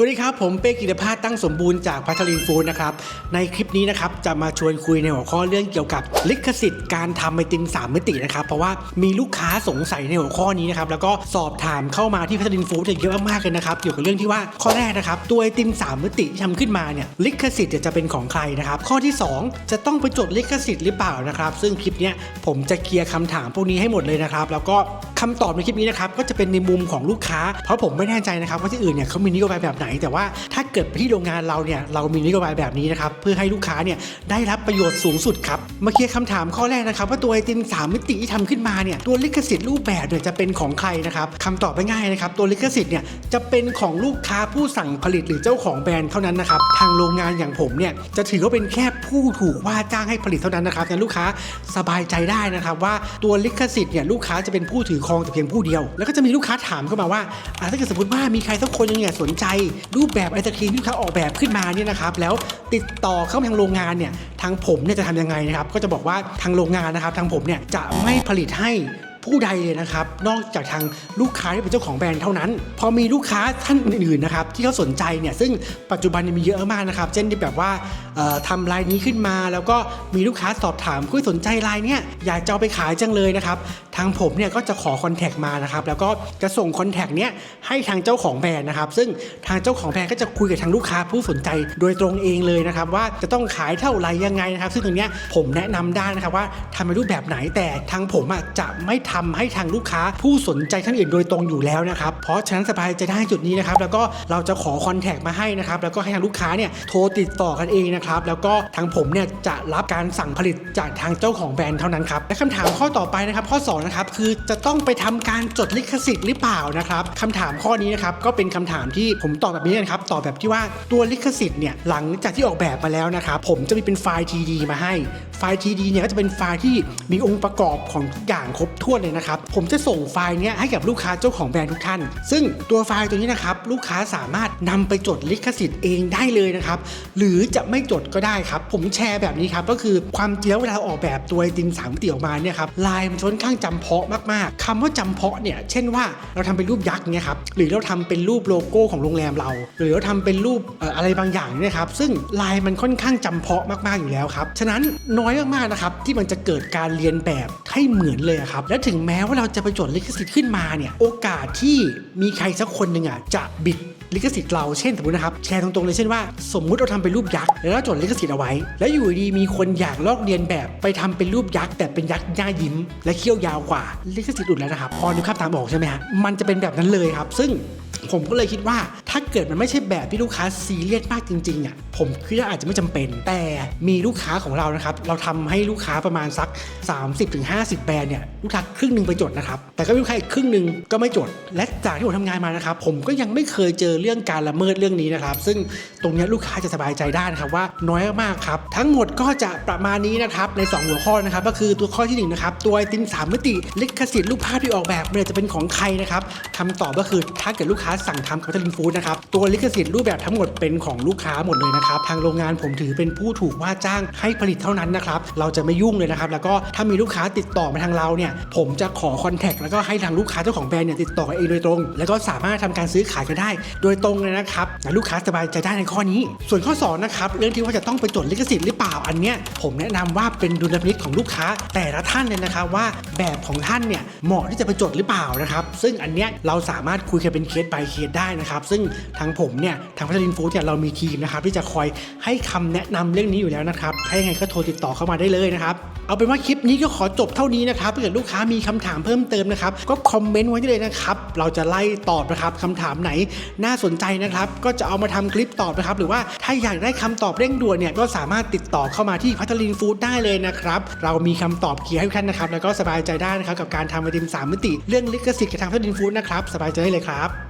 สวัสดีครับ ผมเป้กิตภาสตั้งสมบูรณ์จากพัทลินฟู้ดนะครับ ในคลิปนี้นะครับจะมาชวนคุยในหัวข้อเรื่องเกี่ยวกับลิขสิทธิ์การทำไอติม3มิตินะครับ เพราะว่ามีลูกค้าสงสัยในหัวข้อนี้นะครับ แล้วก็สอบถามเข้ามาที่พัทลินฟู้ดเยอะมากๆเลยนะครับ เกี่ยวกับเรื่องที่ว่าข้อแรกนะครับ ตัวไอติม3มิติที่ทำขึ้นมาเนี่ยลิขสิทธิ์จะเป็นของใครนะครับ ข้อที่ 2 จะต้องไปจดลิขสิทธิ์หรือเปล่านะครับ ซึ่งคลิปนี้ผมจะเคลียร์คำถามพวกนี้ให้หมดเลยนะครับ แล้วก็คำตอบในคลิปนี้นะครับก็จะเป็นในมุมของลูกค้า เพราะผมไม่แน่ใจนะครับว่าที่อื่นเนี่ยเขามีนโยบายแบบไหนแต่ว่าถ้าเกิดไปที่โรงงานเราเนี่ยเรามีนโยบายแบบนี้นะครับเพื่อให้ลูกค้าเนี่ยได้รับประโยชน์สูงสุดครับมาเคลียร์คำถามข้อแรกนะครับ ว่าตัวไอติม3มิติที่ทำขึ้นมาเนี่ยตัวลิขสิทธิ์รูปแบบเนี่ยจะเป็นของใครนะครับคำตอบง่ายๆนะครับตัวลิขสิทธิ์เนี่ยจะเป็นของลูกค้าผู้สั่งผลิตหรือเจ้าของแบรนด์เท่านั้นนะครับทางโรงงานอย่างผมเนี่ยจะถือว่าเป็นแค่ผู้ถูกว่าจ้างให้ผลิตเท่านั้นนะครับงั้นลูกค้าสบายใจได้นะครับว่าตัวลิขสิทธิ์เนี่ยลูกค้าจะเป็นผู้ถือครองแต่เพียงผู้เดียว แล้วก็จะมีลูกค้าถามเข้ามาว่าถ้าเกิดสมมติว่ามีใครสักคนนึงเนี่ยสนใจรูปแบบไอศครีมที่ลูกค้าออกแบบขึ้นมาเนี่ยนะครับแล้วติดต่อเข้ามาทางโรงงานเนี่ยทางผมเนี่ยจะทำยังไงนะครับก็จะบอกว่าทางโรงงานนะครับทางผมเนี่ยจะไม่ผลิตให้ ผู้ใดเลยนะครับ นอกจากทางลูกค้าที่เป็นเจ้าของแบรนด์เท่านั้น พอมีลูกค้าท่านอื่นๆนะครับที่เขาสนใจเนี่ยซึ่งปัจจุบันมีเยอะมากนะครับ เช่นที่แบบว่าทำลายนี้ขึ้นมา แล้วก็มีลูกค้าสอบถามคุยสนใจลายเนี่ยอยากจะเอาไปขายจังเลยนะครับทางผมเนี่ยก็จะขอคอนแทคมานะครับแล้วก็จะส่งคอนแทคเนี้ยให้ทางเจ้าของแบรนด์นะครับ ซึ่งทางเจ้าของแบรนด์ก็จะคุยกับทางลูกค้าผู้สนใจโดยตรงเองเลยนะครับ ว่าจะต้องขายเท่าไหร่ยังไงนะครับ ซึ่งตรงเนี้ยผมแนะนำได้นะครับว่าทำในรูปแบบไหนแต่ทางผมอะจะไม่ทำให้ทางลูกค้าผู้สนใจท่านอื่นโดยตรงอยู่แล้วนะครับ เพราะฉะนั้นสบายใจได้จุดนี้นะครับ แล้วก็เราจะขอคอนแทคมาให้นะครับ แล้วก็ให้ทางลูกค้าเนี่ยโทรติดต่อกันเองนะครับ แล้วก็ทางผมเนี่ยจะรับการสั่งผลิตจากทางเจ้าของแบรนด์เท่านั้นครับ และคำถามข้อต่อไปนะครับ ข้อ2นะครับคือจะต้องไปทำการจดลิขสิทธิ์หรือเปล่านะครับคำถามข้อนี้นะครับก็เป็นคำถามที่ผมตอบแบบนี้นะครับตอบแบบที่ว่าตัวลิขสิทธิ์เนี่ยหลังจากที่ออกแบบมาแล้วนะครับผมจะมีเป็นไฟล์ TD มาให้ ไฟล์ TD เนี่ยก็จะเป็นไฟล์ที่มีองค์ประกอบของทุกอย่างครบถ้วนเลยนะครับ ผมจะส่งไฟล์เนี้ยให้กับลูกค้าเจ้าของแบรนด์ทุกท่าน ซึ่งตัวไฟล์ตัวนี้นะครับลูกค้าสามารถนำไปจดลิขสิทธิ์เองได้เลยนะครับหรือจะไม่จดก็ได้ครับ ผมแชร์แบบนี้ครับก็คือความเจริงแล้วเวลาออกแบบตัวไอติมสามมิติออกมาเนี่ยครับลายมันค่อนข้างจำเพาะมากๆคำว่าจำเพาะเนี่ยเช่นว่าเราทำเป็นรูปยักษ์เนี่ยครับหรือเราทำเป็นรูปโลโก้ของโรงแรมเรา หรือเราทำเป็นรูปเอ่ออะไรบางอย่างเนี่ยครับซึ่งลายมันค่อนข้างจำเพาะมากๆอยู่แล้วครับฉะนั้นน้อยอยมากๆนะครับที่มันจะเกิดการเรียนแบบให้เหมือนเลยครับและถึงแม้ว่าเราจะไปจดลิขสิทธิ์ขึ้นมาเนี่ยโอกาสที่มีใครสักคนหนึ่งอะจะบิดลิขสิทธิ์เราเช่นสมมตินะครับแชร์ตรงๆเลยเช่นว่าสมมุติเราทำเป็นรูปยักษ์แล้วจดลิขสิทธิ์เอาไว้ แล้วอยู่ดีมีคนอยากลอกเลียนแบบไปทำเป็นรูปยักษ์แต่เป็นยักษ์หน้ายิ้ม และเขี้ยวยาวกว่าลิขสิทธิ์หลุดแล้วนะครับพอนึกภาพตามออกใช่ไหมฮะมันจะเป็นแบบนั้นเลยครับ ซึ่งผมก็เลยคิดว่าาเกิดมันไม่ใช่แบบที่ลูกค้าซีเรียสมากจริงๆอะผมคิดว่าอาจจะไม่จำเป็น แต่มีลูกค้าของเรานะครับ เราทำให้ลูกค้าประมาณสัก 30-50 แบรนด์เนี่ยลูกค้าครึ่งหนึ่งไปจดนะครับแต่ก็มีลูกค้าอีกครึ่งหนึ่งก็ไม่จด และจากที่ผมทำงานมานะครับผมก็ยังไม่เคยเจอเรื่องการละเมิดเรื่องนี้นะครับ ซึ่งตรงนี้ลูกค้าจะสบายใจได้นะครับว่าน้อยมากครับทั้งหมดก็จะประมาณนี้นะครับใน 2 หัวข้อนะครับก็คือตัวข้อที่หนึ่งนะครับตัวไอติมสามมิติลิขสิทธิ์รูปภาพที่ออกแบบเนี่ยจะเป็นของใครนะครับคำตอบก็คือถ้าเกิดลูกค้าสั่งทำกับลินฟู้ดนะครับตัวลิขสิทธิ์รูปแบบทั้งหมดเป็นของลูกค้าหมดเลยนะครับทางโรงงานผมถือเป็นผู้ถูกว่าจ้างให้ผลิตเท่านั้นนะครับเราจะไม่ยุ่งเลยนะครับแล้วก็ถ้ามีลูกค้าติดต่อมาทางเราเนี่ยผมจะขอคอนแทคแล้วก็ให้ทางลูกค้าเจ้าของแบรนด์เนี่ยติดต่อเองโดยตรง แล้วก็สามารถทำการซื้อขายกันได้ โดยตรงเลยนะครับลูกค้าสบายใจได้ในข้อนี้ ส่วนข้อสองนะครับเรื่องที่ว่าจะต้องไปจดลิขสิทธิ์หรือเปล่าอันเนี้ยผมแนะนำว่าเป็นดุลพินิจของลูกค้า แต่ละท่านเลยนะครับว่าแบบของท่านเนี่ยเหมาะที่จะไปจดหรือเปล่านะครับซึ่งอันเนี้ยเราสามารถคุยกันเป็นเคส by เคสได้นะครับซึ่งทางผมเนี่ยทางพัฒนินฟู้ดเนี่ยเรามีทีมนะครับที่จะคอยให้คำแนะนำเรื่องนี้อยู่แล้วนะครับถ้ายังไงก็โทรติดต่อเข้ามาได้เลยนะครับเอาเป็นว่าคลิปนี้ก็ขอจบเท่านี้นะครับถ้าเกิดลูกค้ามีคำถามเพิ่มเติมนะครับก็คอมเมนต์ไว้ได้เลยนะครับเราจะไล่ตอบนะครับคำถามไหนน่าสนใจนะครับ ก็จะเอามาทำคลิปตอบนะครับ หรือว่าถ้าอยากได้คำตอบเร่งด่วนเนี่ยก็สามารถติดต่อเข้ามาที่พัทลินฟู้ดได้เลยนะครับเรามีคำตอบเคลียร์ให้ทุกท่านนะครับ แล้วก็สบายใจได้นะครับกับการทำไอติมสามมิติ เรื่องลิขสิทธิ์กับทางพัทลินฟู้ดนะครับสบายใจได้เลยครับ